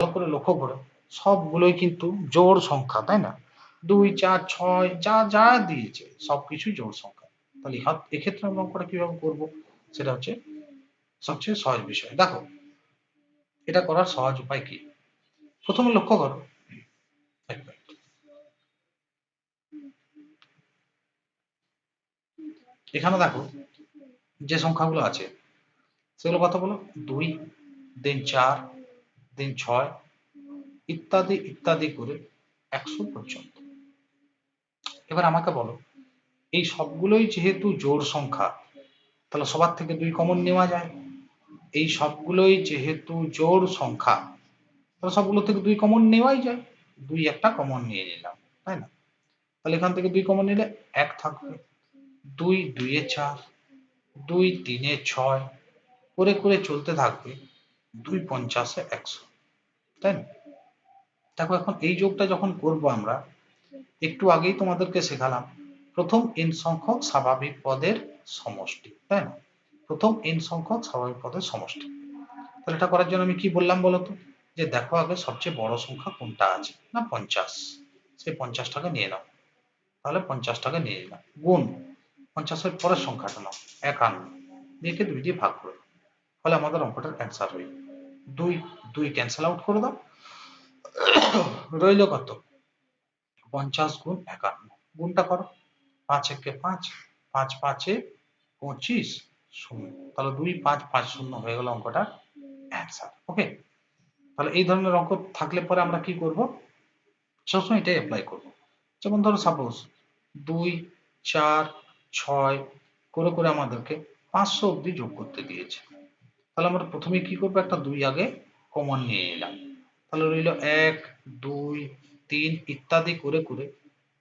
ভালো করে লক্ষ্য করো, সবগুলোই কিন্তু জোড় সংখ্যা, তাই না? দুই, চার, ছয়, যা যা দিয়েছে সবকিছুই জোড় সংখ্যা। তাহলে এক্ষেত্রে আমরা অঙ্কটা কীভাবে করব? সেটা হচ্ছে সবচেয়ে সহজ বিষয়। দেখো, এটা করার সহজ উপায় কি? প্রথমে লক্ষ্য করো। এখানে দেখো, যে সংখ্যাগুলো আছে, সেগুলো কত বলো? দুই, দিন চার দিন ছয়, ইত্যাদি ইত্যাদি করে একশো পর্যন্ত এবার আমাকে বলো, এই সবগুলোই যেহেতু জোড় সংখ্যা, তাহলে সবার থেকে দুই কমন নেওয়া যায়। এই সবগুলোই যেহেতু জোড় সংখ্যা, তাহলে সবগুলো থেকে দুই কমন নেওয়াই যায়। দুই একটা কমন নিয়ে নিলাম, তাই না? তাহলে এখান থেকে দুই কমন নিলে এক থাকবে। দুই দুইয়ে চার, দুই তিনে ছয়, করে করে চলতে থাকবে দুই পঞ্চাশে একশো। তাই না? দেখো, এখন এই যোগটা যখন করব আমরা, একটু আগেই তোমাদেরকে শেখালাম, প্রথম এন সংখ্যক স্বাভাবিক পদের সমষ্টি, তাই না? প্রথম এন সংখ্যক স্বাভাবিক পদের সমষ্টি। তাহলে এটা করার জন্য আমি কি বললাম বলতো যে দেখো আগে সবচেয়ে বড় সংখ্যা কোনটা আছে? না, পঞ্চাশ। সেই পঞ্চাশটাকে নিয়ে নাও। তাহলে পঞ্চাশটাকে নিয়ে নিলাম গুণ। পঞ্চাশের পরের সংখ্যাটা নাও। একান্ন। দিয়েকে দুই দিয়ে ভাগ করে। ফলে আমাদের অঙ্কটার অ্যান্সার হয়ে। দুই দুই ক্যান্সেল আউট করে দাও। রইল কত? পঞ্চাশ গুণ একান্ন। গুণটা করো। পাঁচ একে পাঁচ পাঁচ পাঁচে পঁচিশ শূন্য। তাহলে দুই, পাঁচ পাঁচ শূন্য হয়ে গেল অঙ্কটার অ্যান্সার ওকে তাহলে এই ধরনের অঙ্ক থাকলে পরে আমরা কি করব? সবসময় এটাই অ্যাপ্লাই করব। যেমন ধরো সাপোজ দুই, চার, ছয়, করে করে আমাদেরকে পাঁচশো অব্দি যোগ করতে দিয়েছে। তাহলে আমরা প্রথমে কি করব? একটা দুই আগে কমন নিয়ে নিলাম। তাহলে রইল এক, দুই, তিন ইত্যাদি করে করে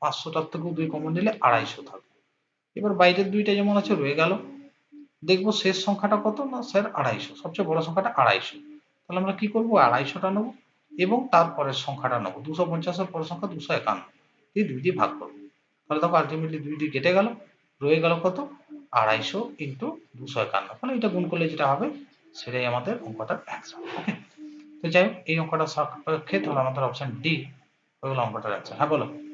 পাঁচশোটার থেকেও দুই কমন নিলে আড়াইশো থাকবে। এবার বাইরের দুইটা যেমন আছে, রয়ে গেল। দেখব শেষ সংখ্যাটা কত? না, স্যার, আড়াইশো। সবচেয়ে বড় সংখ্যাটা আড়াইশো। তাহলে আমরা কি করব? আড়াইশোটা নেব এবং তারপরের সংখ্যাটা নেব। দুশো পঞ্চাশের পরের সংখ্যা দুশো একান্ন। দিয়ে দুই দিয়ে ভাগ করব। তাহলে দেখো আলটিমেটলি দুই দিয়ে কেটে গেল। রয়ে গেল কত? আড়াইশো ইন্টু দুশো একান্ন। তাহলে এটা গুণ করলে যেটা হবে? সেটাই আমাদের অঙ্কটার অ্যান্সার ওকে তো যাই হোক, এই অঙ্কটা সাপেক্ষে তাহলে আমাদের অপশন ডি ওইগুলো অঙ্কটার অ্যান্সার হ্যাঁ বলো।